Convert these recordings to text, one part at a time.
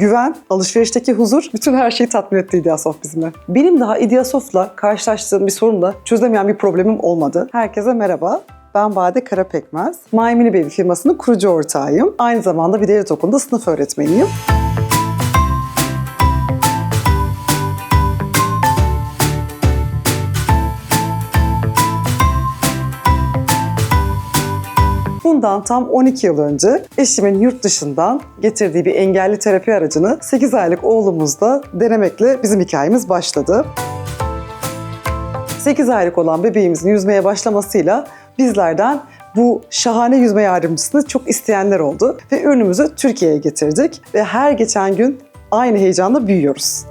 güven, alışverişteki huzur, bütün her şeyi tatmin etti İdeasoft bizimle. Benim daha İdeasoft'la karşılaştığım bir sorunla çözemeyen bir problemim olmadı. Herkese merhaba. Ben Bade Karapekmez. My Mini Baby firmasının kurucu ortağıyım. Aynı zamanda bir devlet okulunda sınıf öğretmeniyim. Bundan tam 12 yıl önce eşimin yurt dışından getirdiği bir engelli terapi aracını 8 aylık oğlumuzda denemekle bizim hikayemiz başladı. 8 aylık olan bebeğimizin yüzmeye başlamasıyla bizlerden bu şahane yüzme yardımcısını çok isteyenler oldu ve ürünümüzü Türkiye'ye getirdik ve her geçen gün aynı heyecanla büyüyoruz.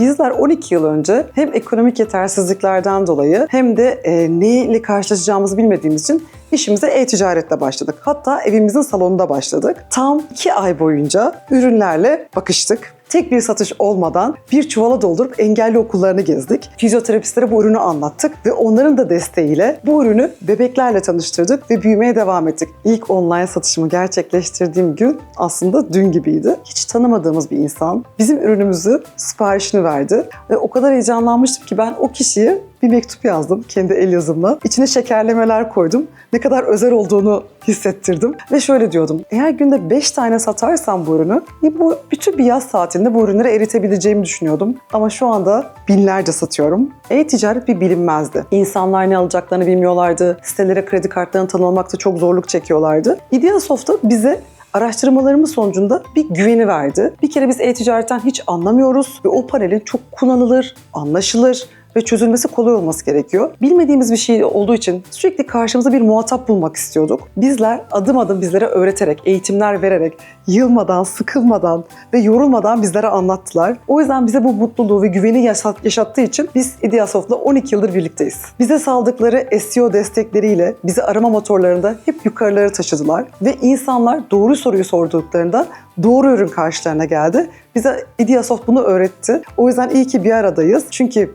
Bizler 12 yıl önce hem ekonomik yetersizliklerden dolayı hem de e, neyle karşılaşacağımızı bilmediğimiz için işimize e-ticaretle başladık. Hatta evimizin salonunda başladık. Tam 2 ay boyunca ürünlerle bakıştık. Tek bir satış olmadan bir çuvala doldurup engelli okullarını gezdik. Fizyoterapistlere bu ürünü anlattık ve onların da desteğiyle bu ürünü bebeklerle tanıştırdık ve büyümeye devam ettik. İlk online satışımı gerçekleştirdiğim gün aslında dün gibiydi. Hiç tanımadığımız bir insan bizim ürünümüzü siparişini verdi ve o kadar heyecanlanmıştım ki ben o kişiye bir mektup yazdım kendi el yazımla. İçine şekerlemeler koydum. Ne kadar özel olduğunu hissettirdim. Ve şöyle diyordum. Eğer günde 5 tane satarsam bu ürünü, e, bu bütün bir yaz saatinde bu ürünleri eritebileceğimi düşünüyordum. Ama şu anda binlerce satıyorum. E-ticaret bir bilinmezdi. İnsanlar ne alacaklarını bilmiyorlardı. Sitelere kredi kartlarını tanımlamakta çok zorluk çekiyorlardı. Ideasoft'ta bize araştırmalarımız sonucunda bir güveni verdi. Bir kere biz e-ticaretten hiç anlamıyoruz ve o panelin çok kullanılır, anlaşılır ve çözülmesi kolay olması gerekiyor. Bilmediğimiz bir şey olduğu için sürekli karşımıza bir muhatap bulmak istiyorduk. Bizler adım adım bizlere öğreterek, eğitimler vererek, yılmadan, sıkılmadan ve yorulmadan bizlere anlattılar. O yüzden bize bu mutluluğu ve güveni yaşat- yaşattığı için biz Ideasoft'la 12 yıldır birlikteyiz. Bize saldıkları SEO destekleriyle bizi arama motorlarında hep yukarılara taşıdılar ve insanlar doğru soruyu sorduklarında doğru ürün karşılarına geldi. Bize Ideasoft bunu öğretti. O yüzden iyi ki bir aradayız. Çünkü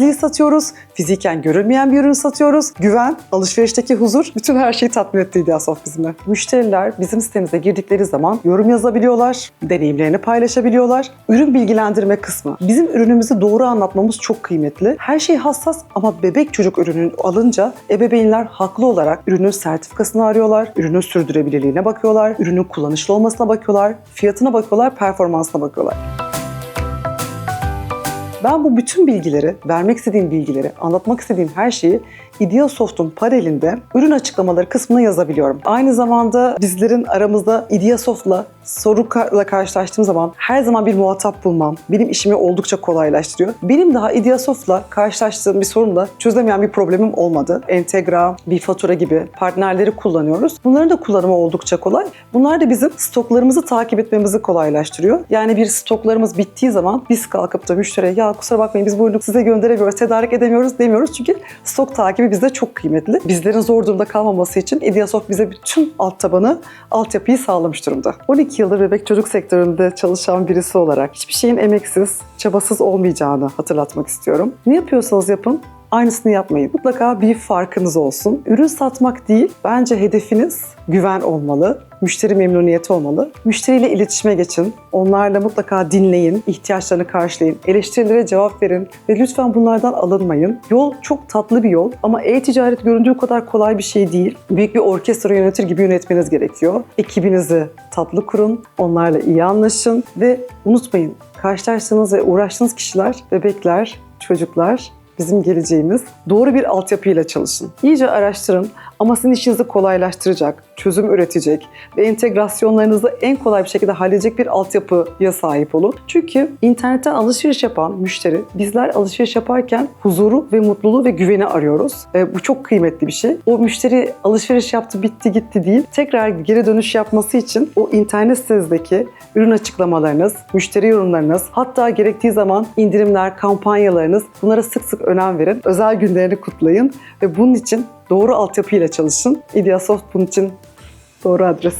bilinmezliği satıyoruz, fiziken görülmeyen bir ürün satıyoruz. Güven, alışverişteki huzur, bütün her şeyi tatmin etti Ideasoft bizimle. Müşteriler bizim sitemize girdikleri zaman yorum yazabiliyorlar, deneyimlerini paylaşabiliyorlar. Ürün bilgilendirme kısmı. Bizim ürünümüzü doğru anlatmamız çok kıymetli. Her şey hassas ama bebek çocuk ürünü alınca ebeveynler haklı olarak ürünün sertifikasını arıyorlar, ürünün sürdürülebilirliğine bakıyorlar, ürünün kullanışlı olmasına bakıyorlar, fiyatına bakıyorlar, performansına bakıyorlar. Ben bu bütün bilgileri, vermek istediğim bilgileri, anlatmak istediğim her şeyi Ideasoft'un panelinde ürün açıklamaları kısmına yazabiliyorum. Aynı zamanda bizlerin aramızda Ideasoft'la soruyla karşılaştığım zaman her zaman bir muhatap bulmam benim işimi oldukça kolaylaştırıyor. Benim daha Ideasoft'la karşılaştığım bir sorunla çözemeyen bir problemim olmadı. Entegra, bir fatura gibi partnerleri kullanıyoruz. Bunların da kullanımı oldukça kolay. Bunlar da bizim stoklarımızı takip etmemizi kolaylaştırıyor. Yani bir stoklarımız bittiği zaman biz kalkıp da müşteriye ya kusura bakmayın biz bu ürünü size gönderemiyoruz, tedarik edemiyoruz demiyoruz. Çünkü stok takibi bizde çok kıymetli. Bizlerin zor durumda kalmaması için Ideasoft bize bütün alt tabanı, altyapıyı sağlamış durumda. 12 yıldır bebek çocuk sektöründe çalışan birisi olarak hiçbir şeyin emeksiz, çabasız olmayacağını hatırlatmak istiyorum. Ne yapıyorsanız yapın, aynısını yapmayın. Mutlaka bir farkınız olsun. Ürün satmak değil, bence hedefiniz güven olmalı, müşteri memnuniyeti olmalı. Müşteriyle iletişime geçin, onlarla mutlaka dinleyin, ihtiyaçlarını karşılayın, eleştirilere cevap verin ve lütfen bunlardan alınmayın. Yol çok tatlı bir yol ama e-ticaret göründüğü kadar kolay bir şey değil. Büyük bir orkestra yönetir gibi yönetmeniz gerekiyor. Ekibinizi tatlı kurun, onlarla iyi anlaşın ve unutmayın karşılaştığınız ve uğraştığınız kişiler, bebekler, çocuklar bizim geleceğimiz. Doğru bir altyapıyla çalışın. İyice araştırın ama sizin işinizi kolaylaştıracak, çözüm üretecek ve entegrasyonlarınızı en kolay bir şekilde halledecek bir altyapıya sahip olun. Çünkü internetten alışveriş yapan müşteri, bizler alışveriş yaparken huzuru ve mutluluğu ve güveni arıyoruz. E, bu çok kıymetli bir şey. O müşteri alışveriş yaptı, bitti, gitti değil. Tekrar geri dönüş yapması için o internet sitenizdeki ürün açıklamalarınız, müşteri yorumlarınız, hatta gerektiği zaman indirimler, kampanyalarınız bunlara sık sık önem verin. Özel günlerini kutlayın ve bunun için doğru altyapıyla çalışın. Ideasoft bunun için doğru adres.